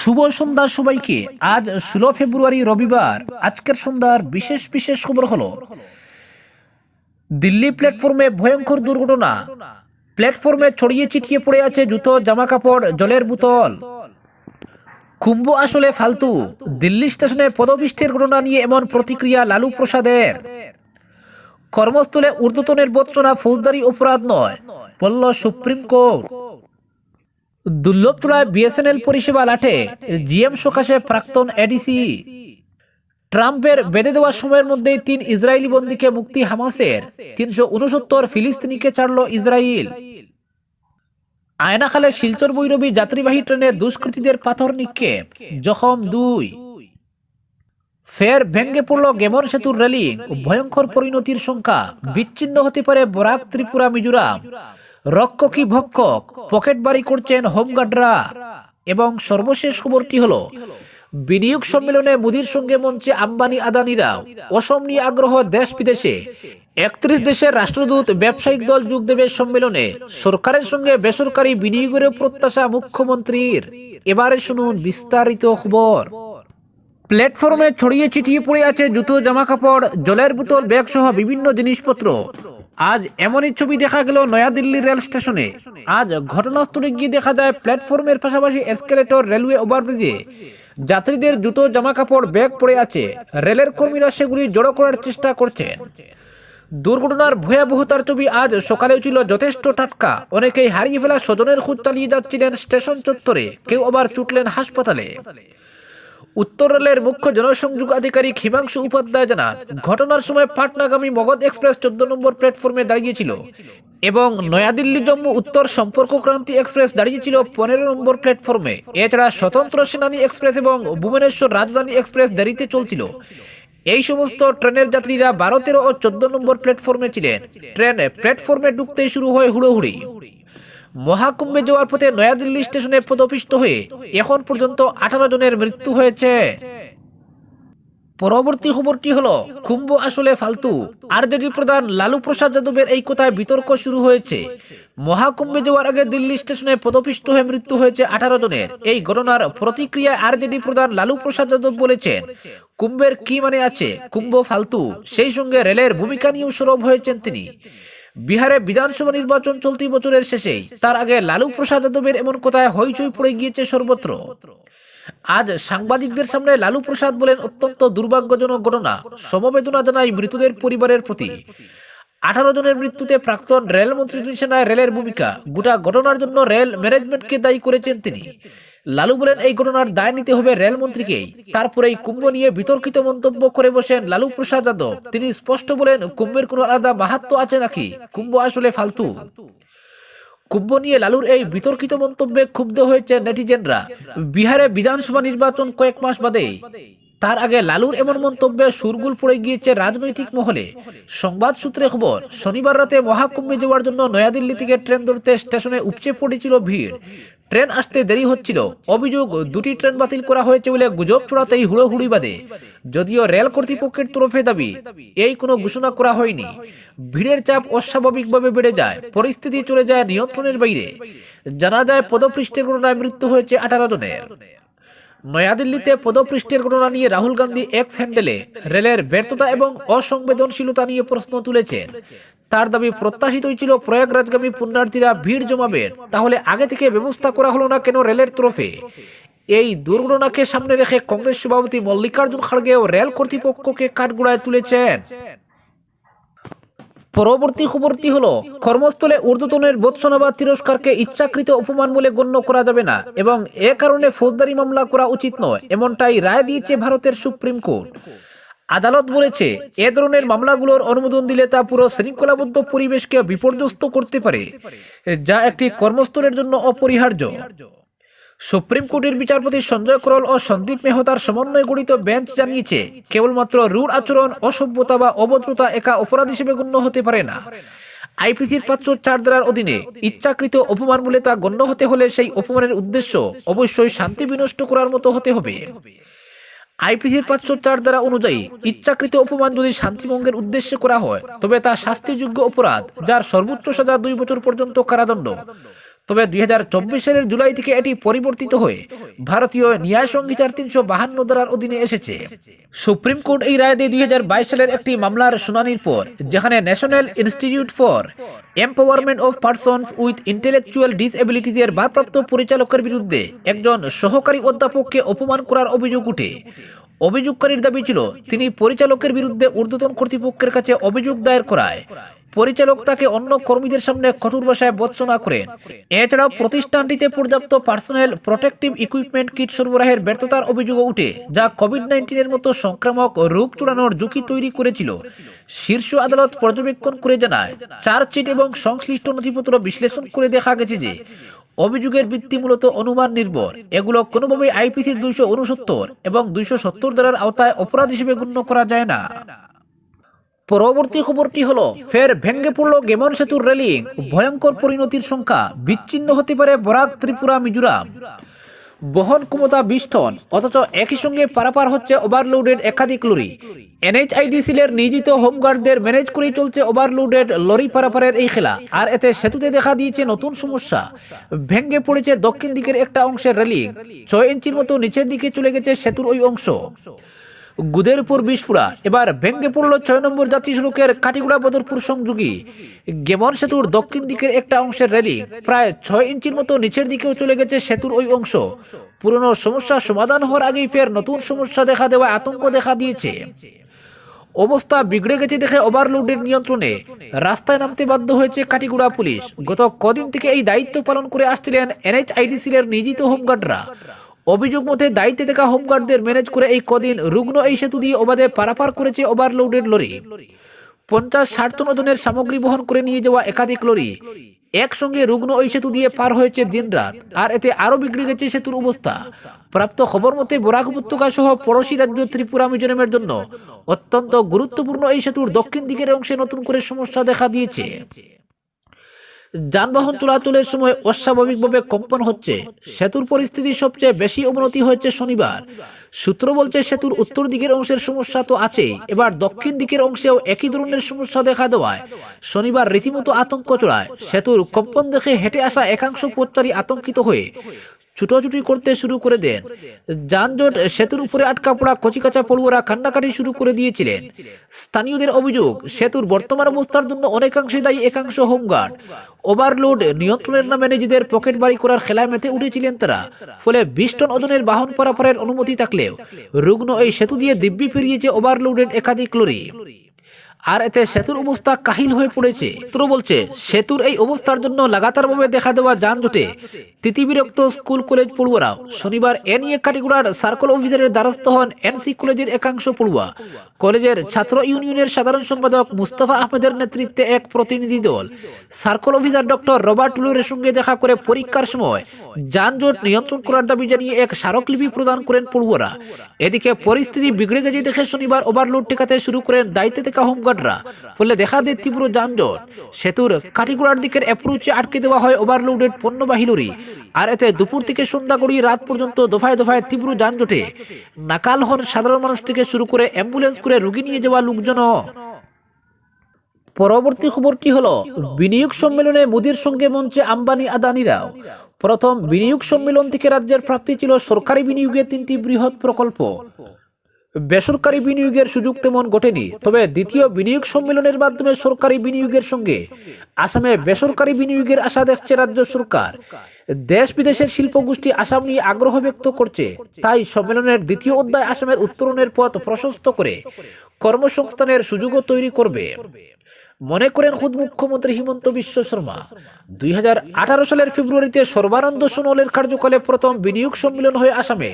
শুভ সন্ধ্যা সবাইকে। আজ ষোলো ফেব্রুয়ারি রবিবার। আজকের সন্ধ্যার বিশেষ বিশেষ খবর হলো, দিল্লি প্ল্যাটফর্মে ভয়ঙ্কর দুর্ঘটনা। প্ল্যাটফর্মে ছড়িয়ে ছিটিয়ে পড়ে আছে জুতো জামা কাপড় জলের বোতল। কুম্ভ আসলে ফালতু। দিল্লি স্টেশনে পদবিষ্টের ঘটনা নিয়ে এমন প্রতিক্রিয়া লালু প্রসাদের। কর্মস্থলে ঊর্ধ্বতনের বর্চনা ফৌজদারি অপরাধ নয় বলল সুপ্রিম কোর্ট। দুর্লভচূড়ায় বিএসএনএল পরিষেবা লাঠে জিএম সকাশে প্রাক্তন এডিসি। ট্রাম্পের বেঁধে দেওয়া সময়ের মধ্যেই তিন ইসরায়েলি বন্দীকে মুক্তি হামাসের তিনশো উনসত্তর ফিলিস্তিনিকে ছাড়ল ইসরায়েল। আয়নাখালে শিলচর বৈরবী যাত্রীবাহী ট্রেনে দুষ্কৃতীদের পাথর নিক্ষেপ, জখম দুই। ফের ভেঙ্গে পড়ল গেমন সেতুর রেলিং, ভয়ঙ্কর পরিণতির সংখ্যা, বিচ্ছিন্ন হতে পারে বরাক ত্রিপুরা মিজোরাম রক্ষকী ভক্ষক, পকেট বাড়ি করছেন হোমগার্ডরা এবং সর্বশেষ খবরটি হলো? বিনিয়োগ সম্মেলনে মোদির সঙ্গে মঞ্চে আম্বানি আদানিরাও অসম নিয়ে আগ্রহ দেশ বিদেশে। একত্রিশ দেশের রাষ্ট্রদূত, ব্যবসায়িক দল যোগ দেবে সম্মেলনে। সরকারের সঙ্গে বেসরকারি বিনিয়োগের প্রত্যাশা মুখ্যমন্ত্রীর। এবারে শুনুন বিস্তারিত খবর। প্ল্যাটফর্মে ছড়িয়ে ছিটিয়ে পড়ে আছে জুতো, জামা কাপড়, জলের বোতল ব্যাগ সহ বিভিন্ন জিনিসপত্র। আজ এমনই ছবি দেখা গেল নয়াদিল্লি রেল স্টেশনে। আজ ঘটনাস্থলে গিয়ে দেখা যায় প্ল্যাটফর্মের পাশাপাশি এসকেলেটর, রেলওয়ে ওভারব্রিজে। যাত্রীদের জুতো জামা কাপড় ব্যাগ পড়ে আছে। রেলের কর্মীরা সেগুলি জড়ো করার চেষ্টা করছেন। দুর্ঘটনার ভয়াবহতার ছবি আজ সকালেও ছিল যথেষ্ট টাটকা। অনেকেই হারিয়ে ফেলা স্বজনের খোঁজ চালিয়ে যাচ্ছিলেন স্টেশন চত্বরে। কেউ আবার ছুটলেন হাসপাতালে। উত্তর রেলের মুখ্য জনসংযোগ আধিকারিক হিমাংশু উপাধ্যায় জানান, ঘটনার সময় পাটনাগামী মগধ এক্সপ্রেস চোদ্দ নম্বর প্ল্যাটফর্মে দাঁড়িয়েছিল এবং নয়াদিল্লি জম্মু উত্তর সম্পর্ক ক্রান্তি এক্সপ্রেস দাঁড়িয়েছিল পনেরো নম্বর প্ল্যাটফর্মে। এছাড়া স্বতন্ত্র সেনানী এক্সপ্রেস এবং ভুবনেশ্বর রাজধানী এক্সপ্রেস দেরিতে চলছিল। এই সমস্ত ট্রেনের যাত্রীরা বারো, তেরো ও চোদ্দ নম্বর প্ল্যাটফর্মে ছিলেন। ট্রেন প্ল্যাটফর্মে ঢুকতেই শুরু হয় হুড়োহুড়ি। মহাকুম্ভে যাওয়ার পথে নয়াদিল্লি স্টেশনে পদপিষ্ট হয়ে এখন পর্যন্ত আঠারো জনের মৃত্যু হয়েছে। পরবর্তী খবরটি হলো, কুম্ভ আসলে ফালতু। আরজেডি প্রধান লালু প্রসাদ যাদবের এই কথায় বিতর্ক শুরু হয়েছে, মহাকুম্ভে যাওয়ার আগে দিল্লি স্টেশনে পদপিষ্ট হয়ে মৃত্যু হয়েছে আঠারো জনের। এই ঘটনার প্রতিক্রিয়ায় আরজেডি প্রধান লালু প্রসাদ যাদব বলেছেন, কুম্ভের কি মানে আছে? কুম্ভ ফালতু। সেই সঙ্গে রেলের ভূমিকা নিয়েও সরব হয়েছেন তিনি। বিহারে বিধানসভা নির্বাচন চলতি বছরের শেষেই। তার আগে লালু প্রসাদ যাদবের এমন কথায় হইচই পড়ে গিয়েছে সর্বত্র? আজ সাংবাদিকদের সামনে লালু প্রসাদ বলেন অত্যন্ত দুর্ভাগ্যজনক ঘটনা। সমবেদনা জানাই মৃতদের পরিবারের প্রতি। আঠারো জনের মৃত্যুতে প্রাক্তন রেলমন্ত্রী সেনায় রেলের ভূমিকা। গোটা ঘটনার জন্য রেল ম্যানেজমেন্টকে দায়ী করেছেন তিনি। লালু বলেন, এই ঘটনার দায় নিতে হবে রেলমন্ত্রীকেই। তারপরে এই কুম্ভ নিয়ে বিতর্কিত মন্তব্য করে বসেন লালু প্রসাদ যাদব। তিনি স্পষ্ট বলেন, কুম্ভের কোনো আলাদা মাহাত্ম আছে নাকি? কুম্ভ আসলে ফালতু। কুম্ভ নিয়ে লালুর এই বিতর্কিত মন্তব্যে ক্ষুব্ধ হয়েছে নেটিজেনরা। বিহারে বিধানসভা নির্বাচন কয়েক মাস বাদে। তার আগে লালুর এমন মন্তব্যে সুরগুল পড়ে গিয়েছে রাজনৈতিক মহলে। সংবাদ সূত্রে খবর, শনিবার রাতে মহাকুম্ভে যাওয়ার জন্য নয়াদিল্লি থেকে ট্রেন ধরতে স্টেশনে উপচে পড়েছিল ভিড়। ট্রেন আসতে দেরি হচ্ছিল। অভিযোগ, দুটি ট্রেন বাতিল করা হয়েছে বলে গুজব ছড়াতেই হুড়োহুড়ি বাদে যদিও রেল কর্তৃপক্ষের তরফে দাবি, এই কোনো ঘোষণা করা হয়নি। ভিড়ের চাপ অস্বাভাবিকভাবে বেড়ে যায়, পরিস্থিতি চলে যায় নিয়ন্ত্রণের বাইরে। জানা যায়, পদপৃষ্ঠের ঘটনায় মৃত্যু হয়েছে আঠারো জনের। নয়াদিল্লিতে পদপৃষ্ঠের ঘটনা নিয়ে রাহুল গান্ধী এক্স হ্যান্ডেলে রেলের ব্যর্থতা এবং অসংবেদনশীলতা নিয়ে প্রশ্ন তুলেছেন। তার দাবি প্রত্যাশিতই ছিল প্রয়াগরাজগামী পুণ্যার্থীরা ভিড় জমাবেন তাহলে আগে থেকে ব্যবস্থা করা হলো না কেন রেলের তরফে? এই দুর্ঘটনাকে সামনে রেখে কংগ্রেস সভাপতি মল্লিকার্জুন খাড়গেও রেল কর্তৃপক্ষকে কাঠগোড়ায় তুলেছেন। পরবর্তী খবরটি হলো, কর্মস্থলে ঊর্ধ্বতনের বৎসনা বা তিরস্কারকে ইচ্ছাকৃত অপমান বলে গণ্য করা যাবে না এবং এ কারণে ফৌজদারি মামলা করা উচিত নয়, এমনটাই রায় দিয়েছে ভারতের সুপ্রিম কোর্ট। আদালত বলেছে, এ ধরনের মামলাগুলোর অনুমোদন দিলে তা পুরো শৃঙ্খলাবদ্ধ পরিবেশকে বিপর্যস্ত করতে পারে, যা একটি কর্মস্থলের জন্য অপরিহার্য। সুপ্রিম কোর্টের বিচারপতি সঞ্জয় করল ও সন্দীপ মেহতার সমন্বয়ে গঠিত বেঞ্চ জানিয়েছে, কেবলমাত্র রুড় আচরণ, অসভ্যতা বা অভদ্রতা একা অপরাধ হিসেবে গণ্য হতে পারে না। আইপিসির পাঁচশো চার ধারার অধীনে ইচ্ছাকৃত অপমান বলে তা গণ্য হতে হলে সেই অপমানের উদ্দেশ্য অবশ্যই শান্তি বিনষ্ট করার মতো হতে হবে। আইপিসির পাঁচশো চার দ্বারা অনুযায়ী ইচ্ছাকৃত অপমান যদি শান্তিভঙ্গের উদ্দেশ্যে করা হয়, তবে তা শাস্তিযোগ্য অপরাধ, যার সর্বোচ্চ সাজা দুই বছর পর্যন্ত কারাদণ্ড। তবে দুই সালের জুলাই থেকে এটি পরিবর্তিত হয়ে ভারতীয় ন্যায় সংহিতার তিনশো বাহান্ন ধারার অধীনে এসেছে। সুপ্রিম কোর্ট এই রায় দিয়ে দুই হাজার বাইশ সালের একটি মামলার শুনানির পর, যেখানে national institute for empowerment of persons with intellectual disabilities এর ভারপ্রাপ্ত পরিচালকের বিরুদ্ধে একজন সহকারী অধ্যাপককে অপমান করার অভিযোগ উঠে। অভিযোগকারীর দাবি ছিল, তিনি পরিচালকের বিরুদ্ধে ঊর্ধ্বতন কর্তৃপক্ষের কাছে অভিযোগ দায়ের করায়। পরিচালক তাকে অন্য কর্মীদের সামনে কঠোর ভাষায় বর্চনা করেন। এছাড়াও প্রতিষ্ঠানটিতে পর্যাপ্ত পার্সোনাল প্রোটেক্টিভ ইকুইপমেন্ট কিট সরবরাহের ব্যর্থতার অভিযোগ উঠে, যা কোভিড নাইন্টিনের মতো সংক্রামক রোগ চূড়ানোর ঝুঁকি তৈরি করেছিল। শীর্ষ আদালত পর্যবেক্ষণ করে জানায়, চার্জশিট এবং সংশ্লিষ্ট নথিপত্র বিশ্লেষণ করে দেখা গেছে যে অভিযোগের ভিত্তি মূলত অনুমান নির্ভর। এগুলো কোনোভাবেই আইপিসির দুইশো উনসত্তর এবং দুইশো সত্তর ধারার আওতায় অপরাধ হিসেবে গণ্য করা যায় না। পরবর্তী খবরটি হলো, ফের ভেঙ্গে পড়ল গেমন সেতুর রেলিং। ভয়ঙ্কর পরিণতির সংখ্যা বিচ্ছিন্ন হতে পারে বরাক ত্রিপুরা মিজোরাম বহন ক্ষমতা বিশ টন, অথচ একই সঙ্গে পারাপার হচ্ছে ওভারলোডেড একাধিক লরি। এনএইচআইডিসিলের নিয়োজিত হোমগার্ডদের ম্যানেজ করেই চলছে ওভারলোডেড লরি পারাপারের এই খেলা। আর এতে সেতুতে দেখা দিয়েছে নতুন সমস্যা। ভেঙ্গে পড়েছে দক্ষিণ দিকের একটা অংশের রেলিং ছয় ইঞ্চির মতো নিচের দিকে চলে গেছে সেতুর ওই অংশ। গুদের উপর বিস্ফোরা এবার ভেঙ্গে পড়ল ছয় নম্বর জাতীয় সড়কের কাটিগুড়া বদরপুর সংযোগী। গেমন সেতুর দক্ষিণ দিকের একটা অংশের রেলিং প্রায় ছয় ইঞ্চির মতো নিচের দিকেও চলে গেছে সেতুর ওই অংশ। পুরনো সমস্যা সমাধান হওয়ার আগেই ফের নতুন সমস্যা দেখা দেওয়া আতঙ্ক দেখা দিয়েছে। অবস্থা বিগড়ে গেছে দেখে ওভারলোডের নিয়ন্ত্রণে। রাস্তায় নামতে বাধ্য হয়েছে কাটিগুড়া পুলিশ। গত কদিন থেকে এই দায়িত্ব পালন করে আসছিলেন এনএইচআইডিসির নিয়োজিত হোমগার্ডরা। অভিযোগ মতে দায়িত্বে থাকা হোমগার্ডদের ম্যানেজ করে এই কদিন রুগ্ন এই সেতু দিয়ে অবাধে পারাপার করেছে ওভারলোডেড লরি। পঞ্চাশ ষাট টন ওজনের সামগ্রী বহন করে নিয়ে যাওয়া একাধিক লরি একসঙ্গে রুগ্ন ওই সেতু দিয়ে পার হয়েছে দিনরাত, আর এতে আরও বিগড়ে গেছে সেতুর অবস্থা। প্রাপ্ত খবর মতে বরাক উপত্যকা সহ পড়োশী রাজ্য ত্রিপুরা মিজোরামের জন্য অত্যন্ত গুরুত্বপূর্ণ এই সেতুর দক্ষিণ দিকের অংশে নতুন করে সমস্যা দেখা দিয়েছে। যানবাহন চলাচলের সময় অস্বাভাবিকভাবে কম্পন হচ্ছে। সেতুর পরিস্থিতি সবচেয়ে বেশি অবনতি হয়েছে শনিবার। সূত্র বলছে সেতুর উত্তর দিকের অংশের সমস্যা তো আছেই এবার দক্ষিণ দিকের অংশেও একই ধরনের সমস্যা দেখা দেওয়ায়। শনিবার রীতিমতো আতঙ্ক চড়ায়। সেতুর কম্পন দেখে হেঁটে আসা একাংশ পথচারী আতঙ্কিত হয়ে ছুটোছুটি করতে শুরু করে দেন। যানজট সেতুর উপরে আটকা পড়া কচিকাচা পড়ুয়ারা কান্নাকাটি শুরু করে দিয়েছিলেন। স্থানীয়দের অভিযোগ, সেতুর বর্তমান অবস্থার জন্য অনেকাংশে দায়ী একাংশ হোমগার্ড। ওভারলোড নিয়ন্ত্রণের নামে নিজেদের পকেট বাড়ি করার খেলায় মেতে উঠেছিলেন তারা। ফলে বিশ টন ওজনের বাহন পারাপারের অনুমতি থাকলেও রুগ্ন এই সেতু দিয়ে দিব্যি ফিরিয়েছে ওভারলোডেড একাধিক লরি। আর এতে সেতুর অবস্থা কাহিল হয়ে পড়েছে। সূত্র বলছে, সেতুর এই অবস্থার জন্য লাগাতারভাবে দেখা দেওয়া যানজটে তিতিবিরক্ত স্কুল কলেজ পড়ুয়ারাও শনিবার এ নিয়ে কাটিগুড়ার সার্কল অফিসারের দ্বারস্থ হন এনসি কলেজের একাংশ পড়ুয়া। কলেজের ছাত্র ইউনিয়নের সাধারণ সম্পাদক মুস্তাফা আহমেদের নেতৃত্বে এক প্রতিনিধি দল। সার্কল অফিসার ডক্টর রবার্ট টুলুরের সঙ্গে দেখা করে পরীক্ষার সময় যানজট নিয়ন্ত্রণ করার দাবি জানিয়ে এক স্মারকলিপি প্রদান করেন পড়ুয়ারা। এদিকে পরিস্থিতি বিগড়ে গেছে দেখে শনিবার ওভারলোড টেকাতে শুরু করেন দায়িত্বে থাকা হোমগার্ডরা ফলে দেখা দেয় তীব্র যানজট। সেতুর কাটিগুড়ার দিকের অ্যাপ্রোচে আটকে দেওয়া হয় ওভারলোডেড পণ্যবাহী লরি। আর এতে দুপুর থেকে সন্ধ্যা গড়িয়ে রাত পর্যন্ত দফায় দফায় তীব্র যানজটে। নাকাল হন সাধারণ মানুষ থেকে শুরু করে অ্যাম্বুলেন্স করে রুগী নিয়ে যাওয়া লোকজনও পরবর্তী খবরটি হলো, বিনিয়োগ সম্মেলনে মোদির সঙ্গে মঞ্চে আম্বানি আদানিরাও। প্রথম বিনিয়োগ সম্মেলন থেকে রাজ্যের প্রাপ্তি ছিল সরকারি বিনিয়োগের তিনটি বৃহৎ প্রকল্প। বেসরকারি বিনিয়োগের সুযোগ তেমন ঘটেনি, তবে দ্বিতীয় বিনিয়োগ সম্মেলনের মাধ্যমে সরকারি বিনিয়োগের সঙ্গে আসামে বেসরকারি বিনিয়োগের আশা দেখছে রাজ্য সরকার। দেশ বিদেশের শিল্প গোষ্ঠী আসাম নিয়ে আগ্রহ ব্যক্ত করছে, তাই সম্মেলনের দ্বিতীয় অধ্যায় আসামের উত্তরণের পথ প্রশস্ত করে কর্মসংস্থানের সুযোগও তৈরি করবে। মনে করেন খুদ মুখ্যমন্ত্রী হিমন্ত বিশ্ব শর্মা। দুই হাজার আঠারো সালের ফেব্রুয়ারিতে সর্বানন্দ সোনোয়ালের কার্যকালে প্রথম বিনিয়োগ সম্মেলন হয়ে আসামে।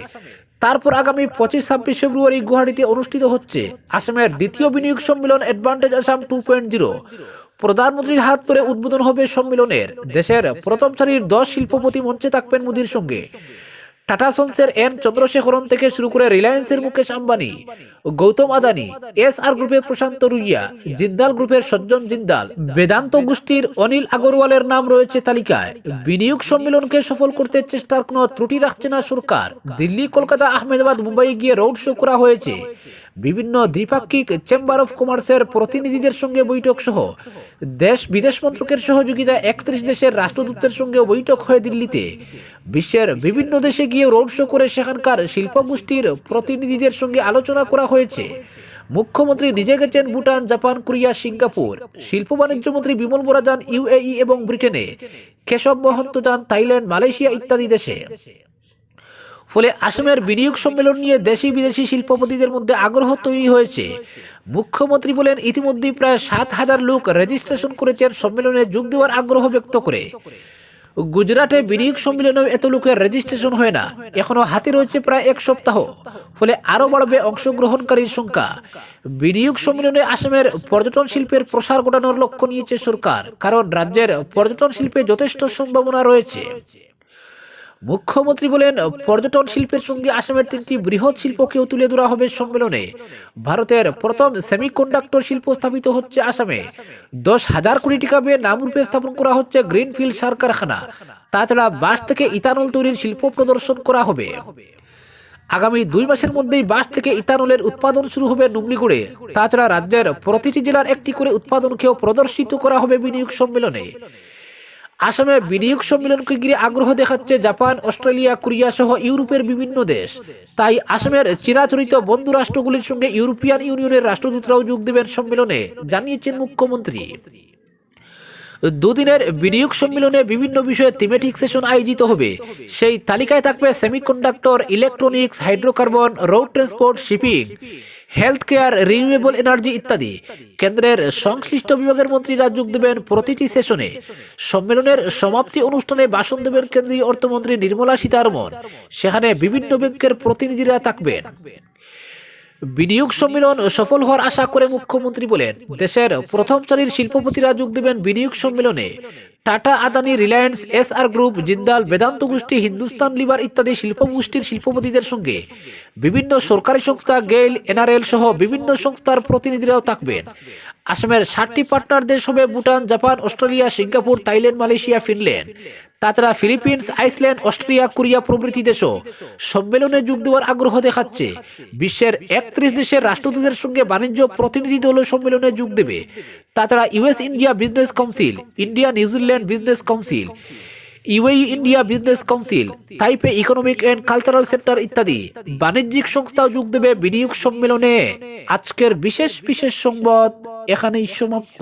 তারপর আগামী পঁচিশ ছাব্বিশ ফেব্রুয়ারি গুয়াহাটিতে অনুষ্ঠিত হচ্ছে আসামের দ্বিতীয় বিনিয়োগ সম্মেলন advantage Assam two point zero প্রধানমন্ত্রীর হাত ধরে উদ্বোধন হবে সম্মেলনের। দেশের প্রথম সারির দশ শিল্পপতি মঞ্চে থাকবেন মোদীর সঙ্গে। টাটা সন্সের এন চন্দ্রশেখরন থেকে শুরু করে রিলায়েন্সের মুকেশ আম্বানি, গৌতম আদানি এস আর গ্রুপের প্রশান্ত রুইয়া, জিন্দাল গ্রুপের সজ্জন জিন্দাল, বেদান্ত গোষ্ঠীর অনিল আগরওয়ালের নাম রয়েছে তালিকায়। বিনিয়োগ সম্মেলনকে সফল করতে চেষ্টার কোনো ত্রুটি রাখছে না সরকার। দিল্লি, কলকাতা, আহমেদাবাদ মুম্বাই গিয়ে রোড শো করা হয়েছে। বিভিন্ন দ্বিপাক্ষিক চেম্বার অফ কমার্সের প্রতিনিধিদের সঙ্গে বৈঠক সহ দেশ বিদেশ মন্ত্রকের সহযোগিতায় একত্রিশ দেশের রাষ্ট্রদূতের সঙ্গে বৈঠক হয়ে দিল্লিতে। বিশ্বের বিভিন্ন দেশে গিয়ে রোড শো করে সেখানকার শিল্পগোষ্ঠীর প্রতিনিধিদের সঙ্গে আলোচনা করা হয়েছে। মুখ্যমন্ত্রী নিজে গেছেন ভুটান, জাপান, কোরিয়া, সিঙ্গাপুর। শিল্প বাণিজ্য মন্ত্রী বিমল বোরা যান ইউএই এবং ব্রিটেনে। কেশব মহন্ত যান থাইল্যান্ড, মালয়েশিয়া ইত্যাদি দেশে। ফলে আসামের বিনিয়োগ সম্মেলন নিয়ে দেশি বিদেশি শিল্পপতিদের মধ্যে আগ্রহ তৈরি হয়েছে। মুখ্যমন্ত্রী বলেন ইতিমধ্যেই প্রায় সাত হাজার লোক রেজিস্ট্রেশন করেছেন সম্মেলনে যোগ দেওয়ার আগ্রহ ব্যক্ত করে। গুজরাটে বিনিয়োগ সম্মেলনেও এত লোকের রেজিস্ট্রেশন হয় না। এখনও হাতে রয়েছে প্রায় এক সপ্তাহ। ফলে আরও বাড়বে অংশগ্রহণকারীর সংখ্যা। বিনিয়োগ সম্মেলনে আসামের পর্যটন শিল্পের প্রসার ঘটানোর লক্ষ্য নিয়েছে সরকার, কারণ রাজ্যের পর্যটন শিল্পে যথেষ্ট সম্ভাবনা রয়েছে। মুখ্যমন্ত্রী বলেন, পর্যটন শিল্পের সঙ্গে আসামের তিনটি বৃহৎ শিল্পকেও তুলে ধরা হবে সম্মেলনে। ভারতের প্রথম সেমিকন্ডাক্টর শিল্প স্থাপিত হচ্ছে আসামে। দশ হাজার কোটি টাকা ব্যয়ে নামরূপে স্থাপন করা হচ্ছে গ্রিনফিল্ড সার কারখানা তাছাড়া বাঁশ থেকে ইথানল তৈরির শিল্প প্রদর্শন করা হবে। আগামী দুই মাসের মধ্যেই বাঁশ থেকে ইথানলের উৎপাদন শুরু হবে নুমলিগুড়ে তাছাড়া রাজ্যের প্রতিটি জেলার একটি করে উৎপাদনকেও প্রদর্শিত করা হবে বিনিয়োগ সম্মেলনে। আসামে বিনিয়োগ সম্মেলনকে ঘিরে আগ্রহ দেখাচ্ছে জাপান, অস্ট্রেলিয়া, কোরিয়া সহ ইউরোপের বিভিন্ন দেশ। তাই আসামের চিরাচরিত বন্ধু রাষ্ট্রগুলির সঙ্গে ইউরোপিয়ান ইউনিয়নের রাষ্ট্রদূতরাও যোগ দেবেন সম্মেলনে, জানিয়েছেন মুখ্যমন্ত্রী। দুদিনের বিনিয়োগ সম্মেলনে বিভিন্ন বিষয়ে থিমেটিক সেশন আয়োজিত হবে। সেই তালিকায় থাকবে semiconductor electronics hydrocarbon road transport shipping health care renewable energy ইত্যাদি। কেন্দ্রের সংশ্লিষ্ট বিভাগের মন্ত্রীরা যোগ দেবেন প্রতিটি সেশনে। সম্মেলনের সমাপ্তি অনুষ্ঠানে ভাষণ দেবেন কেন্দ্রীয় অর্থমন্ত্রী নির্মলা সীতারমন সেখানে বিভিন্ন ব্যাংকের প্রতিনিধিরা থাকবেন। বিনিয়োগ সম্মেলন সফল হওয়ার আশা করে মুখ্যমন্ত্রী বলেন, দেশের প্রথম সারির শিল্পপতিরা যোগ দেবেন বিনিয়োগ সম্মেলনে। Tata Adani Reliance, S R group, Jindal, Vedanta গোষ্ঠী, হিন্দুস্তান, লিভার ইত্যাদি শিল্প গোষ্ঠীর শিল্পপতিদের সঙ্গে। বিভিন্ন সরকারি সংস্থা, গেইল, এনআরএল সহ বিভিন্ন সংস্থার প্রতিনিধিরাও থাকবেন। আসামের ষাটটি পার্টনার দেশ হবে Bhutan, Japan, Australia, Singapore, Thailand, Malaysia, Finland. তাছাড়া ফিলিপিন্স, আইসল্যান্ড, অস্ট্রিয়া, কোরিয়া প্রভৃতি দেশও সম্মেলনে যোগ দেওয়ার আগ্রহ দেখাচ্ছে। বিশ্বের একত্রিশ দেশের রাষ্ট্রদূতের সঙ্গে বাণিজ্য প্রতিনিধি দল সম্মেলনে যোগ দেবে। তাছাড়া US India business council, India New Zealand business council, UAE India business council, Taipei economic and cultural sector ইত্যাদি বাণিজ্যিক সংস্থাও যোগ দেবে বিনিয়োগ সম্মেলনে। আজকের বিশেষ বিশেষ সংবাদ এখানেই সমাপ্ত।